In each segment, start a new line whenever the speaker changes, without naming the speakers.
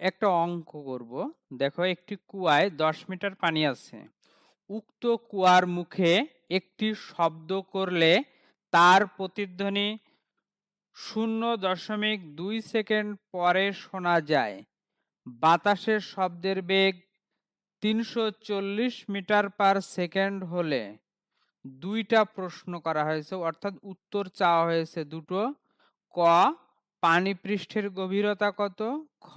একটা অঙ্ক করব। দেখো, একটি কুয়ায় দশ মিটার পানি আছে। উক্ত কুয়ার মুখে একটি শব্দ করলে তার প্রতিধ্বনি শূন্য দশমিক দুই সেকেন্ড পরে শোনা যায়। বাতাসের শব্দের বেগ তিনশো চল্লিশ মিটার পার সেকেন্ড হলে দুইটা প্রশ্ন করা হয়েছে, অর্থাৎ উত্তর চাওয়া হয়েছে দুটো। ক, পানি পৃষ্ঠের গভীরতা কত? খ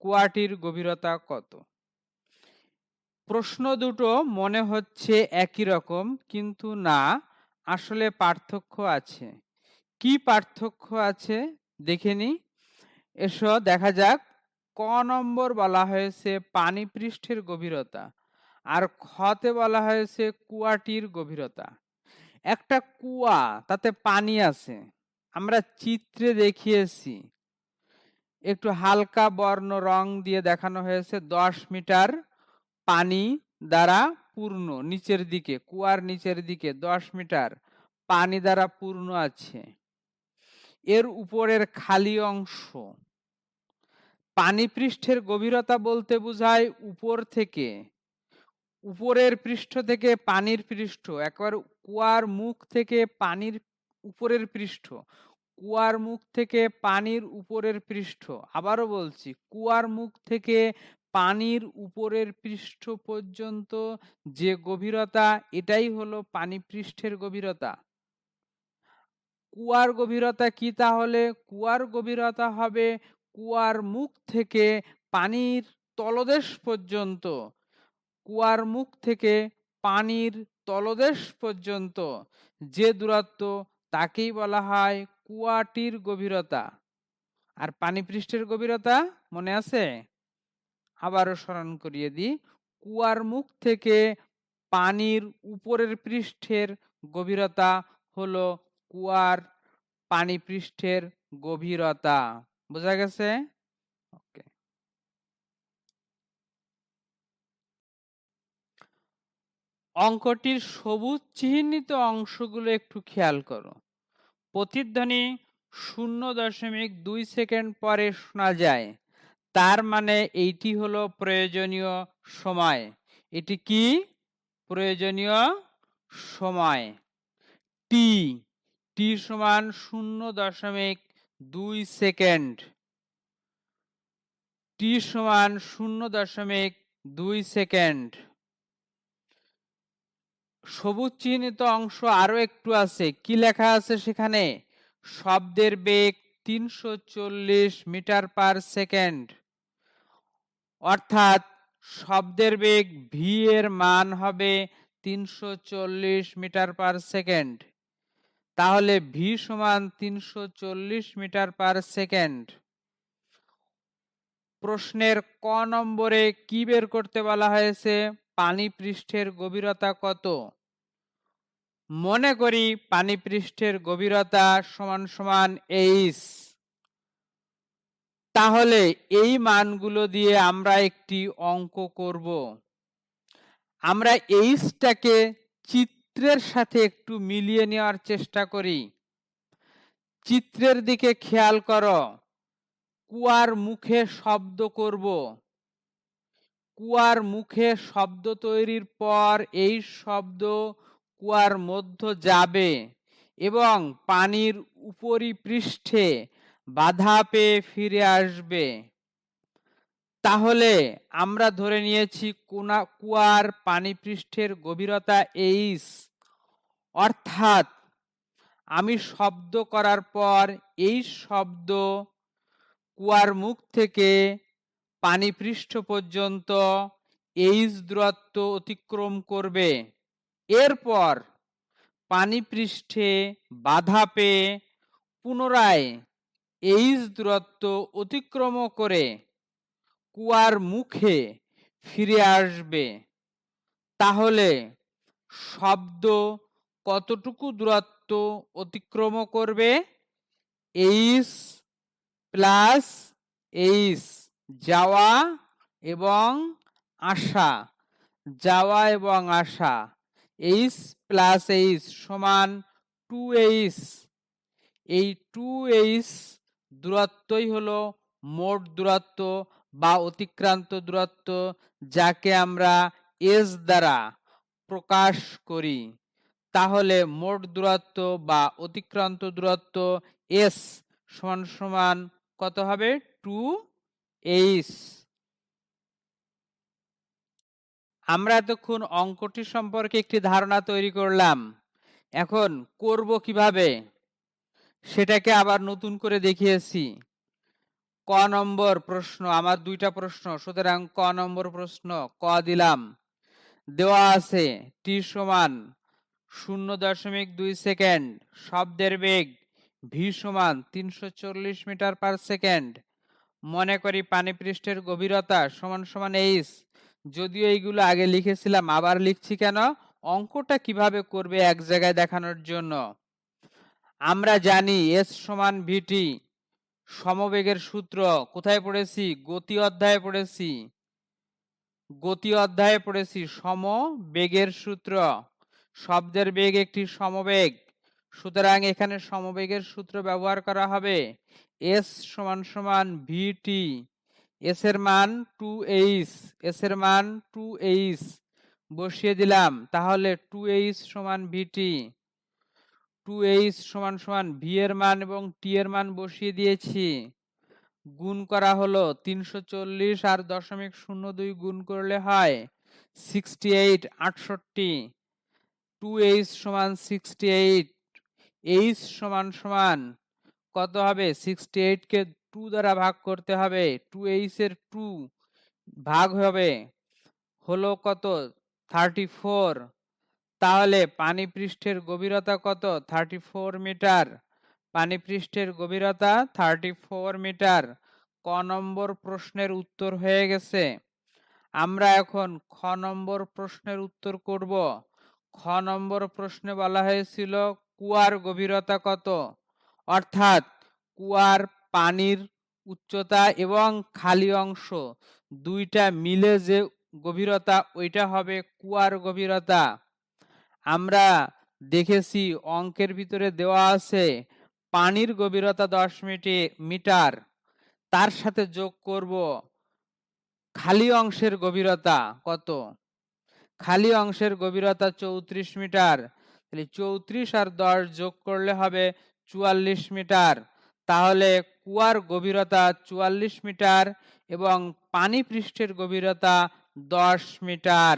কুয়াটির গভীরতা কত? প্রশ্ন দুটো মনে হচ্ছে একই রকম, কিন্তু না, আসলে পার্থক্য আছে। কি পার্থক্য আছে? দেখে নি এসো, দেখা যাক। ক নম্বর বলা হয়েছে পানি পৃষ্ঠের গভীরতা আর খতে বলা হয়েছে কুয়াটির গভীরতা। একটা কুয়া, তাতে পানি আছে। আমরা চিত্রে দেখিয়েছি। একটু হালকা বর্ণ রং দিয়ে দেখানো হয়েছে। দশ মিটার পানি দ্বারা পূর্ণ, নিচের দিকে, কুয়ার নিচের দিকে দশ মিটার পানি দ্বারা পূর্ণ আছে। এর উপরের খালি অংশ পানি পৃষ্ঠের গভীরতা বলতে বোঝায় উপর থেকে। উপরের পৃষ্ঠ থেকে পানির পৃষ্ঠ, একবার কুয়ার মুখ থেকে পানির উপরের পৃষ্ঠ কুয়ার মুখ থেকে পানির উপরের পৃষ্ঠ। আবারও বলছি, কুয়ার মুখ থেকে পানির উপরের পৃষ্ঠ পর্যন্ত যে গভীরতা, এটাই হলো পানি পৃষ্ঠের গভীরতা। কুয়ার গভীরতা কি তাহলে? কুয়ার গভীরতা হবে কুয়ার মুখ থেকে পানির তলদেশ পর্যন্ত। কুয়ার মুখ থেকে পানির তলদেশ পর্যন্ত। যে দূরত্ব, তাকেই বলা হয় কুয়াটির গভীরতা। আর পানি পৃষ্ঠের গভীরতা, মনে আছে? আবারও স্মরণ করিয়ে দিই, কুয়ার মুখ থেকে পানির উপরের পৃষ্ঠের গভীরতা হলো কুয়ার পানি পৃষ্ঠের গভীরতা। বোঝা গেছে? ওকে। অঙ্কটির সবুজ চিহ্নিত অংশগুলো একটু খেয়াল করো। প্রতিধ্বনি শূন্য দশমিক দুই সেকেন্ড পরে শোনা যায়। তার মানে এইটি হলো প্রয়োজনীয় সময়। এটি কি? প্রয়োজনীয় সময়। টি টি সমান শূন্য দশমিক দুই সেকেন্ড। টি সমান শূন্য দশমিক দুই সেকেন্ড। সবুজ চিহ্নিত অংশ আরও একটু আছে। কি লেখা আছে সেখানে? শব্দের বেগ তিনশো চল্লিশ মিটার পার সেকেন্ড। অর্থাৎ শব্দের বেগ ভি এর মান হবে তিনশো চল্লিশ মিটার পার সেকেন্ড। তাহলে ভি সমান তিনশো চল্লিশ মিটার পার সেকেন্ড। প্রশ্নের ক নম্বরে কি বের করতে বলা হয়েছে? পানি পৃষ্ঠের গভীরতা কত? মনে করি পানি পৃষ্ঠের গভীরতা সমান সমান এইচ তাহলে এই মানগুলো দিয়ে আমরা একটি অঙ্ক করব। আমরা এইচটাকে চিত্রের সাথে একটু মিলিয়ে নেওয়ার চেষ্টা করি। চিত্রের দিকে খেয়াল করো। কুয়ার মুখে শব্দ করব। কুয়ার মুখে শব্দ তৈরির পর এই শব্দ কুয়ার মধ্য যাবে এবং পানির উপরি পৃষ্ঠে বাধা পেয়ে ফিরে আসবে। তাহলে আমরা ধরে নিয়েছি কোনা, কুয়ার পানি পৃষ্ঠের গভীরতা এইস অর্থাৎ আমি শব্দ করার পর এই শব্দ কুয়ার মুখ থেকে পানি পৃষ্ঠ পর্যন্ত এইচ দূরত্ব অতিক্রম করবে। এরপর পানি পৃষ্ঠে বাধা পেয়ে পুনরায় এইচ দূরত্ব অতিক্রম করে কুয়ার মুখে ফিরে আসবে। তাহলে শব্দ কতটুকু দূরত্ব অতিক্রম করবে? এইস প্লাস এইস যাওয়া এবং আসা, যাওয়া এবং আসা। এইচ প্লাস এইচ সমান টু এইচ। এই টু এইচ দূরত্বই হলো মোট দূরত্ব বা অতিক্রান্ত দূরত্ব যাকে আমরা এস দ্বারা প্রকাশ করি। তাহলে মোট দূরত্ব বা অতিক্রান্ত দূরত্ব এস সমান সমান কত হবে? Two H. আমরা এতক্ষণ অঙ্কটি সম্পর্কে একটি ধারণা তৈরি করলাম। এখন করব কীভাবে? সেটাকে আবার নতুন করে দেখিয়েছি। ক নম্বর প্রশ্ন, আমার দুইটা প্রশ্ন, সুতরাং ক নম্বর প্রশ্ন, ক দিলাম। দেওয়া আছে টি সমান শূন্য দশমিক দুই সেকেন্ড, শব্দের বেগ ভি সমান তিনশো চল্লিশ মিটার পার সেকেন্ড। মনে করি পানি পৃষ্ঠের গভীরতা সমান সমান এইচ যদিও এইগুলো আগে লিখেছিলাম, আবার লিখছি কেন? অঙ্কটা কীভাবে করবে এক জায়গায় দেখানোর জন্য? আমরা জানি এস সমান ভিটি সমবেগের সূত্র কোথায় পড়েছি? গতি অধ্যায়ে পড়েছি। গতি অধ্যায়ে পড়েছি সম বেগের সূত্র, শব্দের বেগ একটি সমবেগ। সুতরাং এখানে সমবেগের সূত্র ব্যবহার করা হবে এস সমান সমান ভিটি এস এর মান টু এইচ এস এর মান টু এইচ বসিয়ে দিলাম। তাহলে টু এইচ সমান ভিটি টু এইচ সমান সমান ভি এর মান এবং টি এর মান বসিয়ে দিয়েছি। গুণ করা হলো তিনশো চল্লিশ আর দশমিক শূন্য দুই গুণ করলে হয় সিক্সটি এইট আটষট্টি। টু এইচ সমান সিক্সটি এইট এইচ সমান সমান কত হবে সিক্সটি এইটকে টু দ্বারা ভাগ করতে হবে। টু এইচ এর টু ভাগ হবে হলো কত? থার্টি ফোর তাহলে পানি পৃষ্ঠের গভীরতা কত? Thirty four metre. পানি পৃষ্ঠের গভীরতা থার্টি ফোর মিটার। ক নম্বর প্রশ্নের উত্তর হয়ে গেছে। আমরা এখন খ নম্বর প্রশ্নের উত্তর করব। খ নম্বর প্রশ্নে বলা হয়েছিল কুয়ার গভীরতা কত? অর্থাৎ কুয়ার পানির উচ্চতা এবং খালি অংশ। দুইটা মিলে যে গভীরতা, ওইটা হবে কুয়ার গভীরতা। আমরা দেখেছি অঙ্কের ভিতরে দেওয়া আছে, পানির গভীরতা দশ মিটি, মিটার। তার সাথে যোগ করব খালি অংশের গভীরতা কত? খালি অংশের গভীরতা চৌত্রিশ মিটার। তাহলে চৌত্রিশ আর দশ যোগ করলে হবে চুয়াল্লিশ মিটার। তাহলে কুয়ার গভীরতা চুয়াল্লিশ মিটার এবং পানি পৃষ্ঠের গভীরতা দশ মিটার।